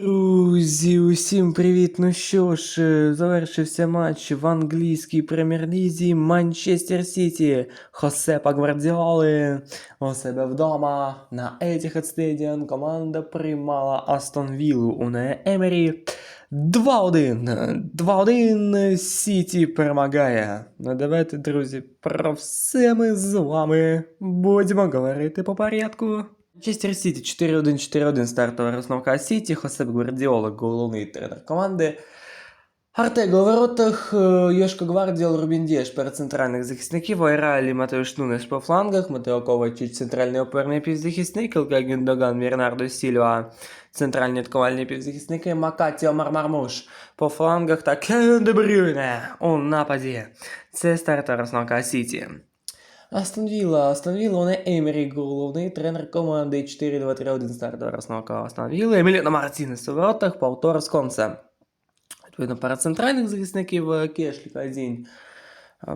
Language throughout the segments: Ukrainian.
Друзі, усім привіт! Ну що ж, е, завершився матч в англійській прем'єр-лізі Манчестер Сіті. Хосепа Гвардіоли у себе вдома на Etihad Stadium команда приймала Астон Віллу у Неє Емері. 2-1. 2-1 Сіті перемагає. Ну давайте, друзі, про все ми з вами будемо говорити по порядку. Манчестер Сіті 4-1-4-1 стартова розновка Сіті, Хосеп Гвардіола, головний тренер команди. Артего воротах, е, Йошко Гвардіол, Рубін Дієш перед центральних захисників, Айралі, Матеуш Нунеш по флангах, Матео Ковачич, центральний опорний півзахисник, Ілка Гюндоган, Бернардо Сільва, центральні атакувальні півзахисники, Макатіо Мармармуш по флангах та Кевін Де Брюйне у нападі. Це стартова розновка Сіті. Астон Вілла, Астон Вілла, вони Емері, головний тренер команди 4-2-3-1 стартова розновка Астон Вілла, Еміліно Мартінес у воротах, Паутора Сконце. Відповідно, перед центральних захисників Кешлі, Казінь.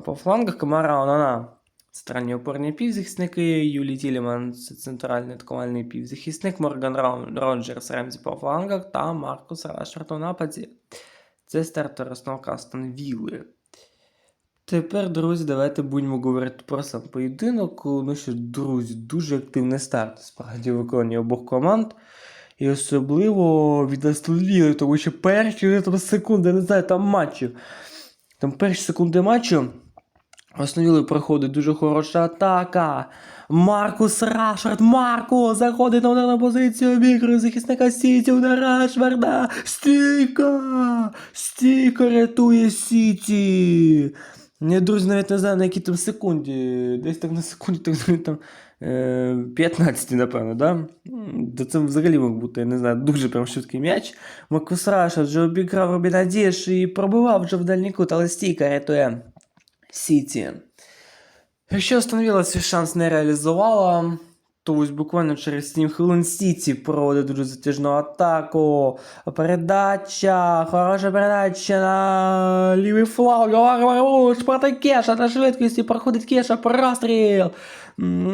По флангах Камара Онана. Центральні опорні півзахисники, Юлі Тіліман, це центральний атакувальний півзахисник, Морган Роджерс Ремзі по флангах та Маркус Рашфорд у нападі. Це стартова розновка Астон Вілли. Тепер, друзі, давайте будемо говорити про сам поєдинок. Ну що, друзі, дуже активний старт справді виконання обох команд. І особливо від тому що перші там, секунди, не знаю, там матчів. Там перші секунди матчу. Астон Вілли проходить дуже хороша атака. Маркус Рашфорд, Марко заходить на ударну позицію, обігрує захисника Сіті, удар Рашфорда. Стійка! Стійка рятує Сіті. Я, друзі, навіть не знаю, на якій там секунді. Десь так на секунді, так навіть там е, 15, напевно, да? Та це взагалі мог бути, я не знаю, дуже прям швидкий м'яч. Маркус Раша вже обіграв Робіна Діш і пробивав вже в дальній кут, але стійка рятує Сіті. Якщо остановила свій шанс не реалізувала, то ось буквально через 7 хвилин Сіті проводить дуже затяжну атаку. Передача, хороша передача на лівий фланг. Проти Кеша на швидкості проходить Кеша, простріл.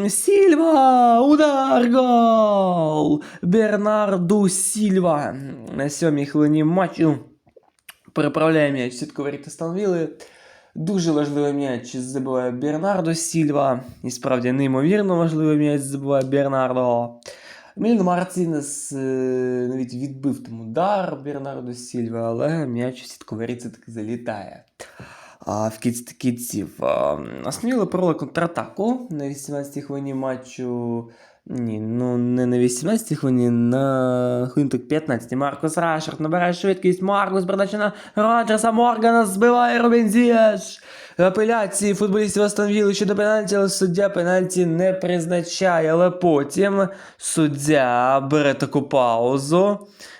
Сільва, удар, гол! Бернарду Сільва на сьомій хвилині матчу переправляє м'яч сітку Станвіли. Дуже важливий м'яч забиває Бернардо Сільва. І справді неймовірно важливий м'яч забиває Бернардо. Мілін Мартінес е, навіть відбив там удар Бернардо Сільва, але м'яч у сітку воріт таки залітає. А в кінці кінців Астонвілла провели контратаку на 18-й хвилині матчу. Ні, ну не на 18-й хвилині, на хвилинток 15 Маркус Рашфорд набирає швидкість. Маркус передача на Роджерса Моргана збиває Робін Зієш. Апеляції футболістів Астон Вілли щодо пенальті, але суддя пенальті не призначає. Але потім суддя бере таку паузу.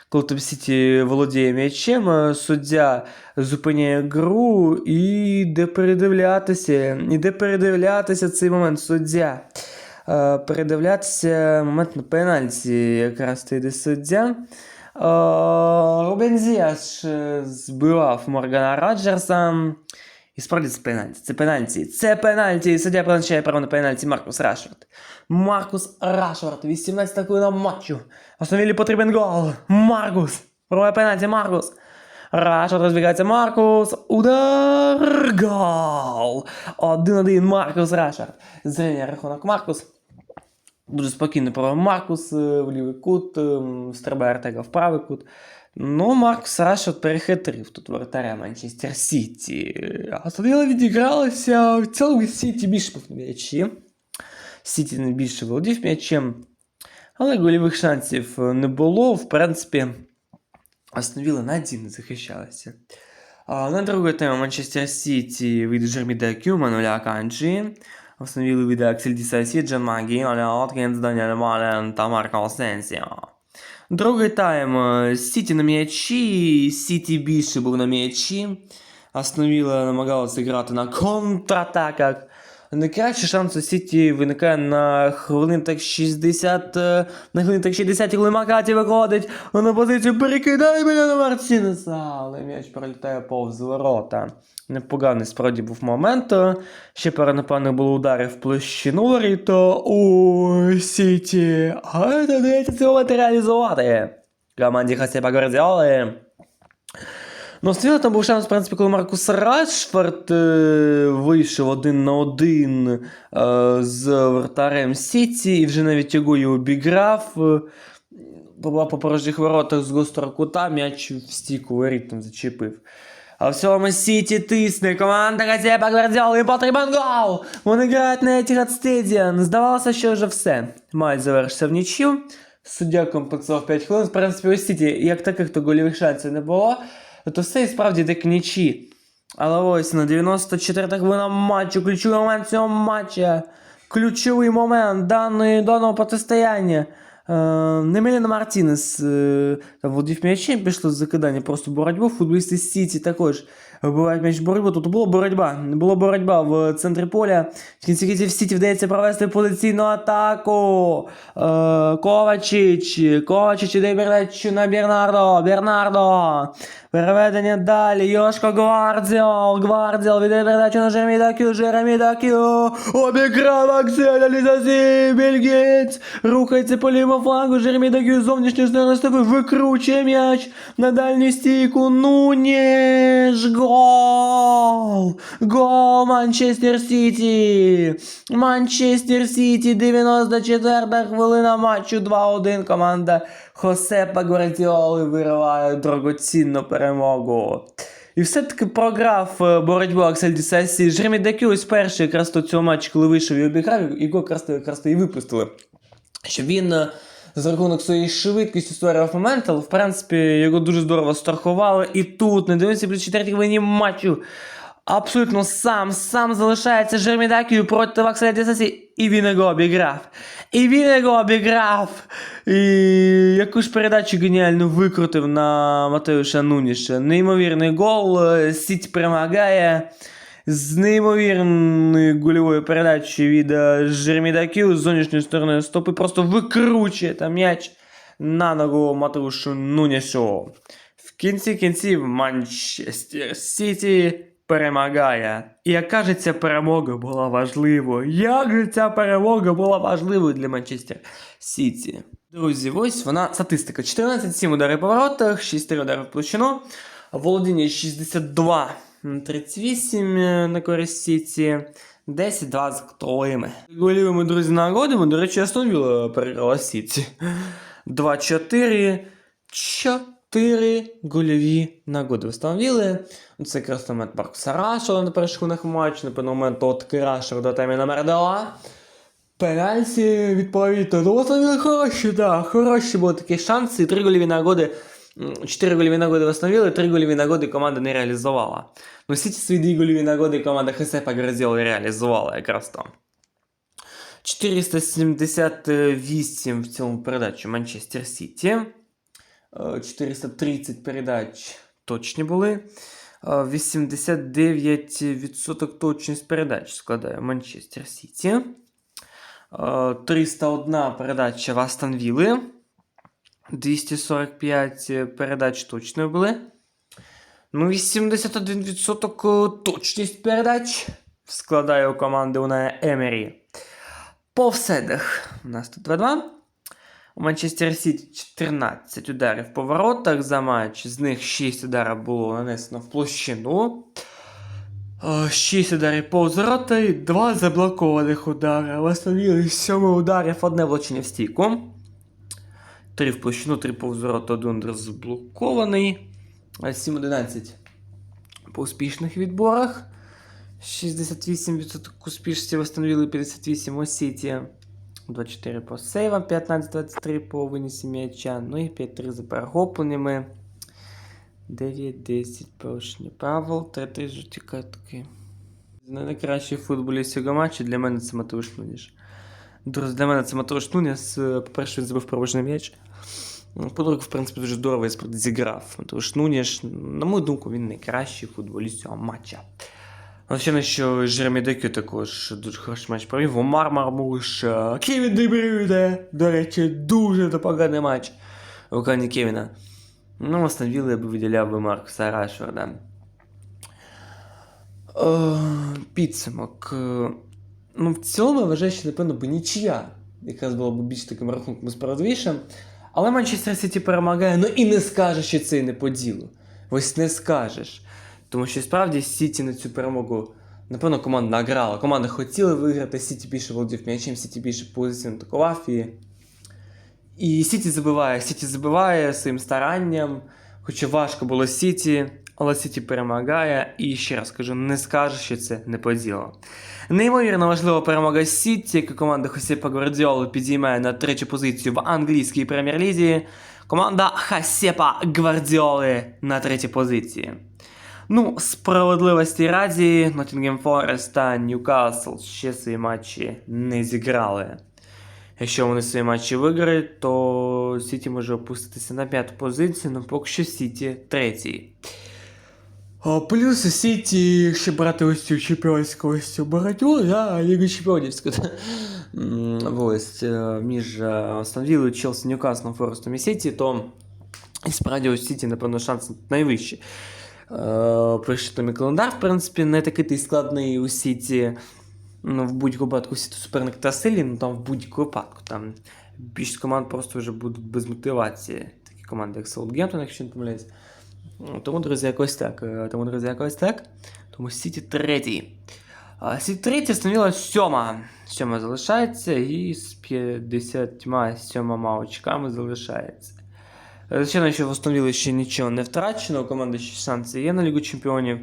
Коли Топ Сіті володіє м'ячем, суддя зупиняє гру і йде передивлятися. Іде передивлятися цей момент суддя. Е, Передивлятися момент на пенальті, якраз то йде суддя. Е, Рубен Зіаш е, збивав Моргана Роджерса. І справді це пенальті. Це пенальті. Це пенальті. Суддя призначає право на пенальті Маркус Рашфорд. Маркус Рашфорд. 18 хвилина матчу. Остановили потрібен гол. Маркус. Пробує пенальті Маркус. Рашфорд розбігається Маркус. Удар. Гол. 1-1 Маркус Рашфорд. Зрівняє рахунок Маркус. Дуже спокійно провів Маркус е, в лівий кут, ем, стрибає Артега в правий кут. Ну, Маркус Рашфорд перехитрив тут воротаря Манчестер Сіті. А Астонвілла відігралася в цілому Сіті більше на м'ячі. Сіті не більше володів м'ячем. Але гольових шансів е, не було. В принципі, Астонвілла надійно захищалася. А на другу тему Манчестер Сіті від Жерміда Кюма, нуля Канджі. Встановили від Аксель Дісасі, Джан Магі, Оля Откінс, Даніель Мален та Марко. Другий тайм е, Сіті на м'ячі, Сіті більше був на м'ячі. Астонвілла намагалася грати на контратаках. Найкращий шанс Сіті виникає на хвилин так 60, е, на хвилин так 60, коли Макаті виходить на позицію перекидає мене на Мартінеса, але м'яч пролітає повз ворота. Непоганий справді був момент. Ще пара, напевно, було ударів в площину воріта у Сіті. Але доведеться цього момент реалізувати. команді Хосепа Гвардіоли. Ну, Світло там був шанс, в принципі, коли Маркус Рашфорд е, вийшов один на один е, з вратарем Сіті і вже навіть його і обіграв. Е, по порожніх воротах з гострого кута, м'яч в стійку воріт зачепив. А в цілому Сіті тисне, команда Хосепа Гвардіоли, їм потрібен гол! Вони грають на Etihad Stadium. Здавалося, що вже все. Матч завершився в нічю. Суддя компенсував 5 хвилин. В принципі, у Сіті, як таких то гольових шансів не було, то все і справді так нічі. Але ось на 94-та хвилина матчу, ключовий момент цього матча. Ключовий момент даної, даного протистояння. Немеліна Мартінес е, там володів м'ячем, пішло закидання просто боротьбу. Футболісти Сіті також вбивають м'яч боротьбу. Тут була боротьба. Була боротьба в центрі поля. В кінці кінців Сіті вдається провести позиційну атаку. Е, Ковачич. Ковачич іде на Бернардо. Бернардо. Переведення далі. Йошко Гвардіол. Гвардіол віддає передачу на Жеремі Дакю. Жеремі Дакю. Обіграв Акселя Лізасі. Бельгієць. Рухається по лівому флангу. Жеремі Дакю зовнішньої сторони. Викручує м'яч на дальню стійку. Нуніш. Гол. Гол Манчестер Сіті. Манчестер Сіті. 94 хвилина матчу. 2-1. Команда Хосепа Гвардіоли вириває дорогоцінну перемогу. І все-таки програв е, боротьбу Аксель Дісасі. Жеремі Дакю ось перший якраз до цього матчу, коли вийшов і обіграв, його якраз, якраз і випустили. Щоб він е, за рахунок своєї швидкості створював момент, але в принципі його дуже здорово страхували. І тут, на 94 хвилині матчу, абсолютно сам, сам залишається Жеремі Дакю проти Акселя Дісасі, і він його обіграв. І він його обіграв. І яку передачу геніально викрутив на Матеуша Нуніша. Неймовірний гол. е, Сіть перемагає. З неймовірною гольовою передачею від е, Жермідаків з зовнішньої сторони стопи просто викручує там м'яч на ногу Матеушу Нунішу. В кінці кінців Манчестер Сіті перемагає. І як кажеться, перемога була важливою. Як же ця перемога була важливою для Манчестер Сіті? Друзі, ось вона статистика. 14-7 удари по воротах, 6-3 удари в площину, володіння 62 на 38 е, на користь Сіті, 10-2 з голими. Голівими, друзі, нагодами, до речі, Астон Вілла переграла Сіті. 2-4, 4 гольові нагоди встановили. Це якраз момент Маркуса Рашера на перших хвилинах матчу, напевно, момент от Крашер до темі номер 2. Пенальті відповідно. Ну, встановили хороші, да, хороші були такі шанси. Три гольові нагоди. Чотири гольові нагоди встановили, три гольові нагоди команда не реалізувала. Ну, всі ці свої дві гольові нагоди команда Хесепа Градіоли реалізувала якраз там. 478 в цьому передачі Манчестер Сіті. Е, 430 передач точні були. Е, 89% точність передач складає Манчестер Сіті. Е, 301 передача в Астон Вілли. 245 передач точно були. Ну, 81% точність передач складає у команди Уная Емері. По вседах у нас тут 2-2. У Манчестер Сіті 14 ударів по воротах за матч. З них 6 ударів було нанесено в площину. 6 ударів повз ворота і 2 заблокованих удари. Встановили 7 ударів, одне влучення в стійку. 3 в площину, 3 повз ворота, 1 удар заблокований. 7-11 по успішних відборах. 68% успішності встановили 58 у Сіті. 24 по сейвам, 15-23 по винесі м'яча, ну і 5-3 за перехопленнями. 9-10 порушення правил, 3-3 жовті картки. Найкращий футболіст цього матчу для мене це Матеуш Нуніш. Друзі, для мене це Матеуш Нуніс. Е, По-перше, він забив провожний м'яч. Ну, По-друге, в принципі, дуже здорово зіграв. Матеуш Нуніш, на мою думку, він найкращий футболіст цього матча. Звичайно, що Жеремі Декю також дуже хороший матч провів. Омар Мармуш, е, Кевін Дебрюде, до речі, дуже непоганий матч у виконанні Кевіна. Ну, остановили, я би виділяв би Маркуса Рашфорда. Е, Підсумок. Е, Ну, в цілому я вважаю, що, напевно, би нічия. Якраз була б більш таким рахунком справедливішим. Але Манчестер Сіті перемагає, ну і не скажеш, що це і не по. Ось не скажеш. Тому що справді Сіті на цю перемогу, напевно, команда награла. Команда хотіла виграти, Сіті більше володів м'ячем, Сіті більше позиційно атакував і. І Сіті забиває, Сіті забиває своїм старанням. Хоча важко було Сіті, але Сіті перемагає. І ще раз кажу, не скажеш, що це не по ділу. Неймовірно важлива перемога Сіті, яка команда Хосепа Гвардіоли підіймає на третю позицію в англійській прем'єр-лізі. Команда Хосепа Гвардіоли на третій позиції. Ну, справедливості раді, Ноттінгем Форест та Ньюкасл ще свої матчі не зіграли. Якщо вони свої матчі виграють, то Сіті може опуститися на п'яту позицію, але поки що Сіті третій. А плюс у Сіті ще брати ось цю чемпіонську ось цю боротьбу, да, Лігу Чемпіонів, сказати. М, Ось е, між е, Астон Віллою, Челсі, Ньюкаслом, Форестом і Сіті, то і справді у Сіті, напевно, шанс найвищий. Е, Прийшли календар, в принципі, не такий ти складний у Сіті. Ну, в будь-якому випадку Сіті суперник та сильний, ну там в будь-якому випадку. Там більшість команд просто вже будуть без мотивації. Такі команди, як Саутгемптон, якщо не помиляюсь. Ну, Тому, друзі, якось так. Е, Тому, друзі, якось так. Тому Сіті третій. Сіті третій становила сьома. Сьома залишається і з 57 очками залишається. Е, Звичайно, що встановили ще нічого не втрачено, у команди шанси є на Лігу Чемпіонів.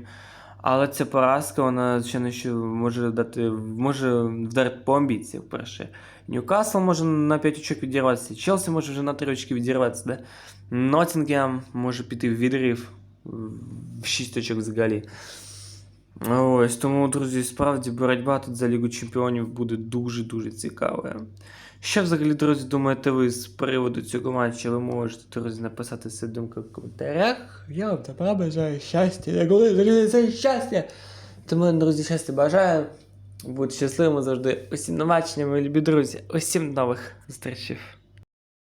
Але ця поразка, вона, звичайно, що може дати, може вдарити по амбіціях перше. Ньюкасл може на 5 очок відірватися, Челсі може вже на 3 очки відірватися, да? Ноттінгем може піти в відрив в 6 очок взагалі. Ось, тому, друзі, справді боротьба тут за Лігу Чемпіонів буде дуже-дуже цікавою. Що взагалі, друзі, думаєте ви з приводу цього матчу? Ви можете, друзі, написати свою думку в коментарях. Я вам добра бажаю щастя. Я говорю, друзі, це щастя. Тому, друзі, щастя бажаю. Будьте щасливими завжди. Усім побачення, мої любі друзі. Усім нових зустрічей.